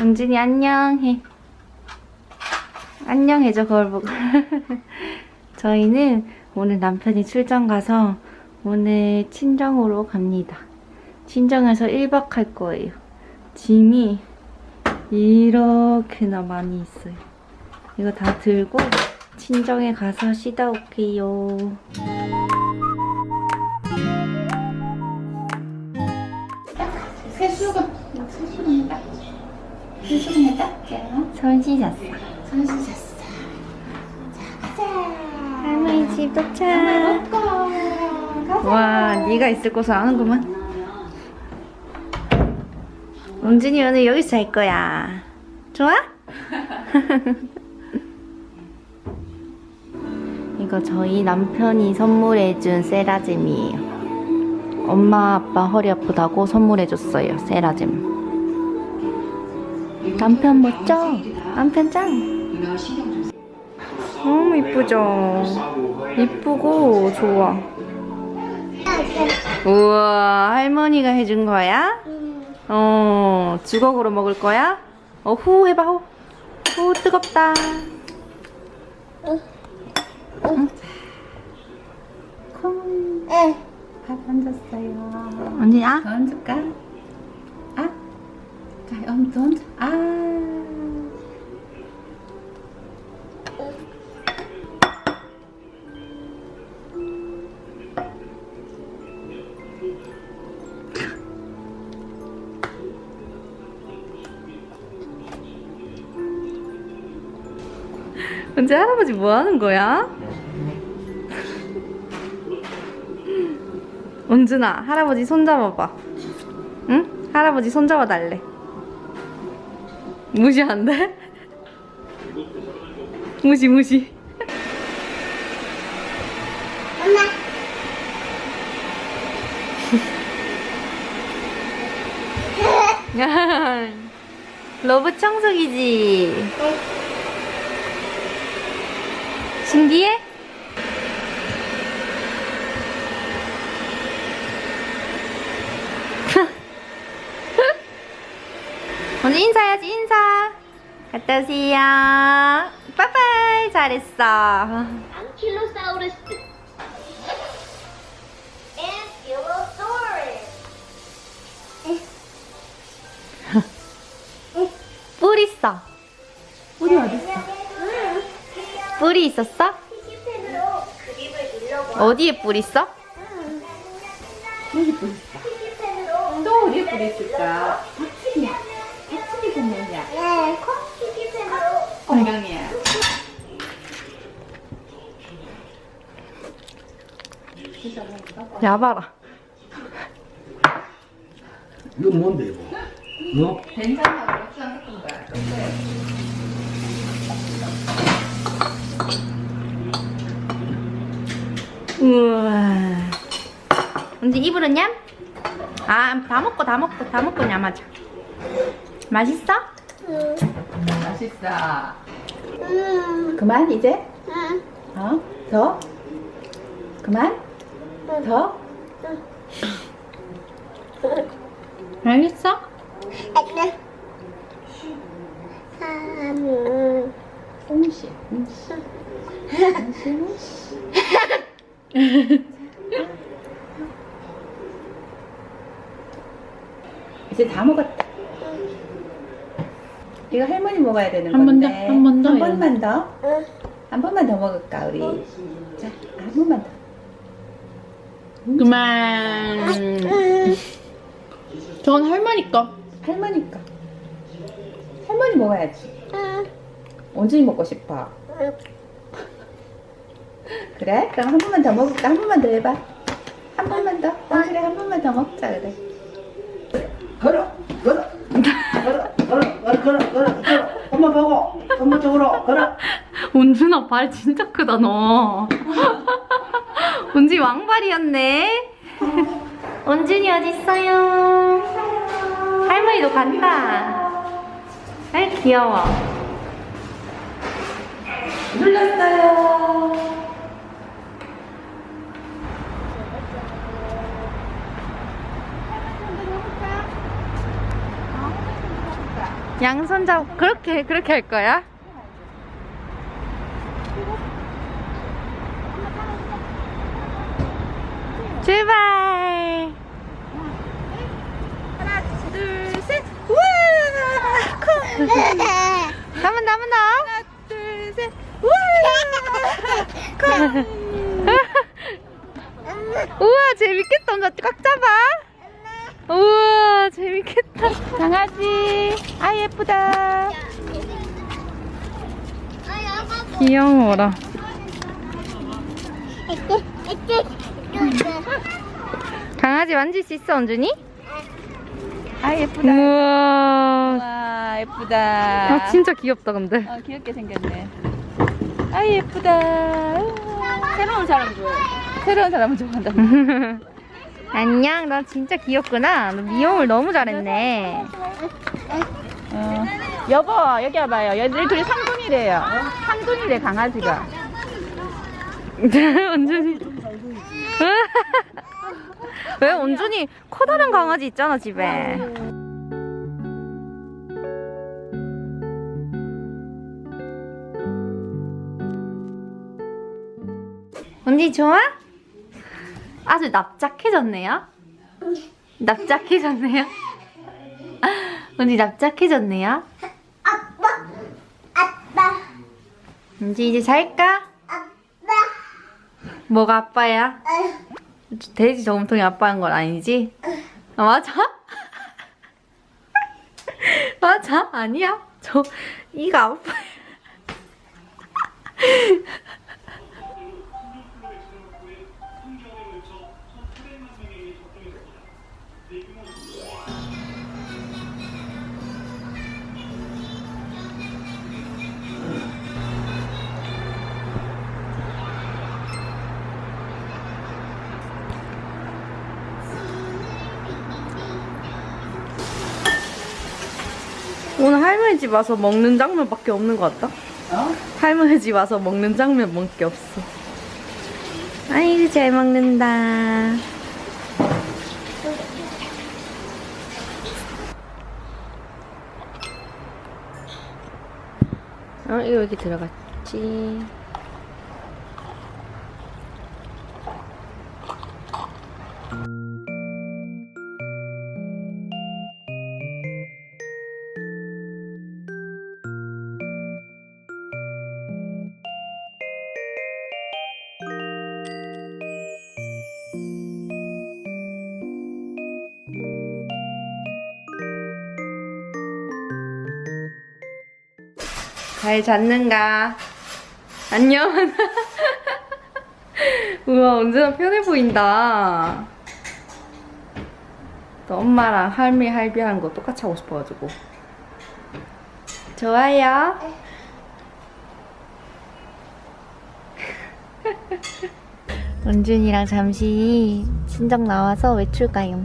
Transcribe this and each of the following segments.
은진이 안녕해. 안녕해줘, 거울 보고. 저희는 오늘 남편이 출장 가서 오늘 친정으로 갑니다. 친정에서 1박 할 거예요. 짐이 이렇게나 많이 있어요. 이거 다 들고 친정에 가서 쉬다 올게요. 딱게요. 손 씻었어. 손 씻었어. 자 가자. 할머니 집 도착. 가자. 와, 네가 있을 곳을 아는구만. 은진이 오늘 여기서 잘 거야. 좋아? 이거 저희 남편이 선물해준 세라젬이에요. 엄마 아빠 허리 아프다고 선물해줬어요. 세라젬. 남편 멋져. 남편 짱. 너무 이쁘죠? 이쁘고 좋아. 우와, 할머니가 해준 거야? 어, 주걱으로 먹을 거야? 어, 후 해봐, 후. 후, 뜨겁다. 콩. 밥 얹었어요. 언니야? 더 얹을까? 아. 얹어. 아. 언제 할아버지 뭐 하는 거야? 은준아, 할아버지 손 잡아봐. 응? 할아버지 손 잡아 달래. 무시한대? 무시, 무시. 엄마. 러브 청소기지? 신기해? 먼저 인사해야지 인사 갔다 오세요 빠빠이 잘했어 Ankylosaurus 뿔 있어 우리 어딨어? 뿔이 있었어? 어디에 뿔 있어? 여기 뿔 있어. 또 어디에 뿔 있을까? 박치기. 박치기 공룡이야. 네 피기펜으로 건강이야. 야봐라 이거 뭔데 이거? 어? 된장하고 고추장 섞은 거야. 우와 언제 입으로 냠? 아 다 먹고 다 먹고 다 먹고 냠하자 맛있어? 맛있어. 음, 그만 이제? 음, 어? 더? 그만? 더? 알겠어? 안녕 음, 옹시, 옹시. 옹시, 옹시. 이제 다 먹었다. 이거 할머니 먹어야 되는 더, 건데. 한 번 더, 한. 번만 더. 응. 한 번만 더 먹을까 우리? 자, 한 번만 더. 그만 음, 저건 할머니 거 할머니 거. 할머니 먹어야지. 음, 언제 먹고 싶어? 음. 그래? 그럼 한 번만 더 먹을까? 한 번만 더 해봐. 한 번만 더. 어, 그래, 한 번만 더 먹자, 그래. 걸어, 걸어, 걸어, 걸어, 걸어, 걸어, 걸어, 걸어. 엄마 보고, 엄마 쪽으로 걸어. 은준아 발 진짜 크다 너 은준이 왕발이었네 은준이 어딨어요 할머니도 간다 아이 귀여워 눌렀어요. 양손 잡 그렇게 그렇게 할 거야? 출발. 하나, 둘, 셋. 우와! 한번 더. 하나, 둘, 셋. 우와! 우와, 재밌겠다. 혼자 꽉 잡아. 우와, 재밌겠다. 강아지. 아, 예쁘다. 귀여워라. 강아지 만질 수 있어, 언준이? 아 예쁘다. 우와. 와 예쁘다. 아, 진짜 귀엽다, 근데. 어 귀엽게 생겼네. 아 예쁘다. 우와, 새로운 사람 좋아해. 새로운 사람은 좋아한다. 안녕, 나 진짜 귀엽구나. 너 미용을 너무 잘했네. 어. 여보 여기 와봐요. 얘들 둘이 상둥이래요. 상둥이래 강아지가. 언준이. 왜 언준이 커다란 강아지 있잖아 집에. 언니 좋아? 아주 납작해졌네요. 납작해졌네요. 언니 납작해졌네요. 아빠, 아빠, 언니 이제 잘까? 아빠. 뭐가 아빠야? 어, 돼지 저금통이 아빠인 건 아니지? 아, 맞아? 맞아? 아니야? 저 이가 아빠. 오 할머니 집 와서 먹는 장면밖에 없는 것 같다. 어? 할머니 집 와서 먹는 장면밖에 없어. 아이고 잘 먹는다. 어 이거 여기 들어갔지. 잘 잤는가? 안녕. 우와, 언제나 편해 보인다. 또 엄마랑 할미, 할비 하는 거 똑같이 하고 싶어가지고. 좋아요. 은준이랑 잠시 친정 나와서 외출 가요.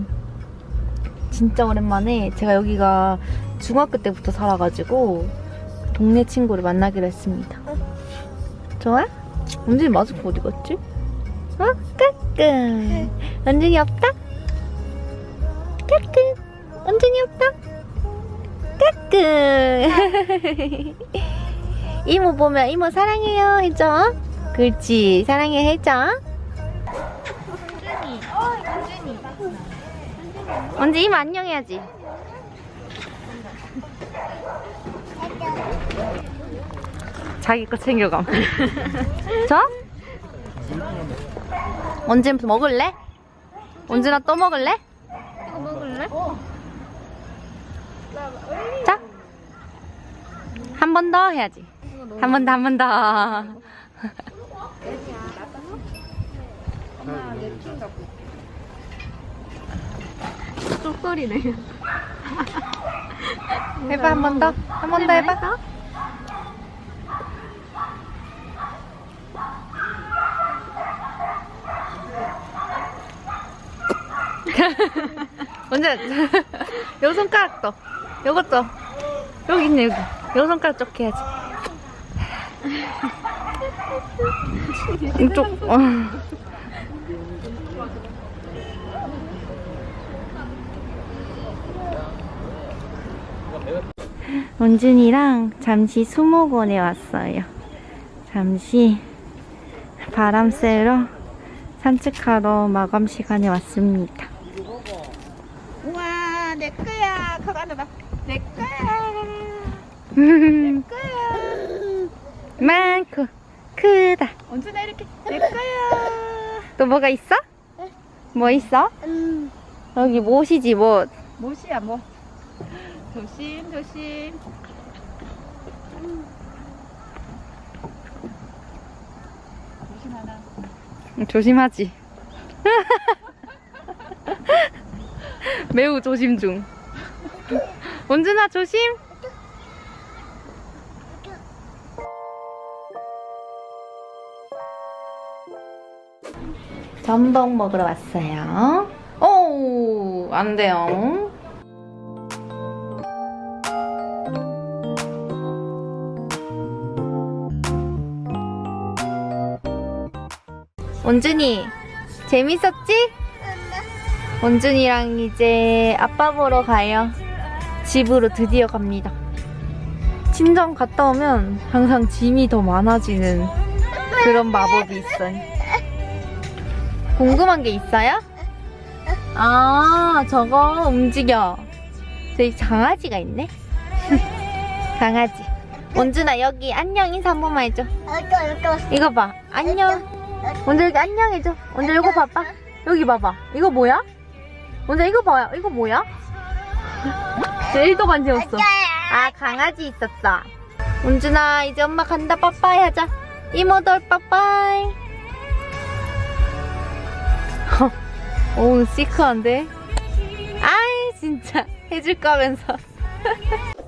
진짜 오랜만에 제가 여기가 중학교 때부터 살아가지고 동네 친구를 만나기로 했습니다. 좋아? 은준이 마스크 어디 갔지? 어? 까꿍. 은준이 없다? 까꿍. 은준이 없다? 까꿍. 이모 보면 이모 사랑해요 해줘. 그렇지. 사랑해 해줘. 은준이. 은준이 이모 안녕 해야지. 자기 거 챙겨감. 저? 언제부터 먹을래? 언제나 또 먹을래? 이거 먹을래? 자. 한 번 더 해야지. 한 번 더, 한 번 더. 쏠쏠이네. 해봐, 한 번 더. 한 번 더 해봐. 먼저 요 손가락 도 요것도 여기 있네 여기 요 손가락 쪽 해야지 이쪽 어. 원준이랑 잠시 수목원에 왔어요. 잠시 바람 쐬러 산책하러 마감 시간에 왔습니다. 내 거야. 그거 앉아봐. 내 거야. 내 거야. 많고 크다. 언제나 이렇게 내 거야. 또 뭐가 있어? 뭐 있어? 음. 여기 못이지 못. 못이야, 뭐. 조심, 조심. 조심하나. 조심하지. 매우 조심 중. 원준아 조심. 전복 먹으러 왔어요. 오, 안 돼요. 원준이, 재밌었지? 원준이랑 이제 아빠 보러 가요. 집으로 드디어 갑니다. 친정 갔다 오면 항상 짐이 더 많아지는 그런 마법이 있어요. 궁금한 게 있어요? 아, 저거 움직여. 저기 강아지가 있네. 강아지. 원준아, 여기 안녕 인사 한 번만 해줘. 이거 봐. 안녕. 먼저 여기 안녕 해줘. 먼저 이거 봐봐. 여기 봐봐. 이거 뭐야? 먼저 이거 봐요. 이거 뭐야? 내일도 간지였어. 아, 강아지 있었어. 은준아, 이제 엄마 간다. 빠빠이 하자. 이모들 빠빠이. 오, 시크한데? 아이, 진짜. 해줄까 하면서.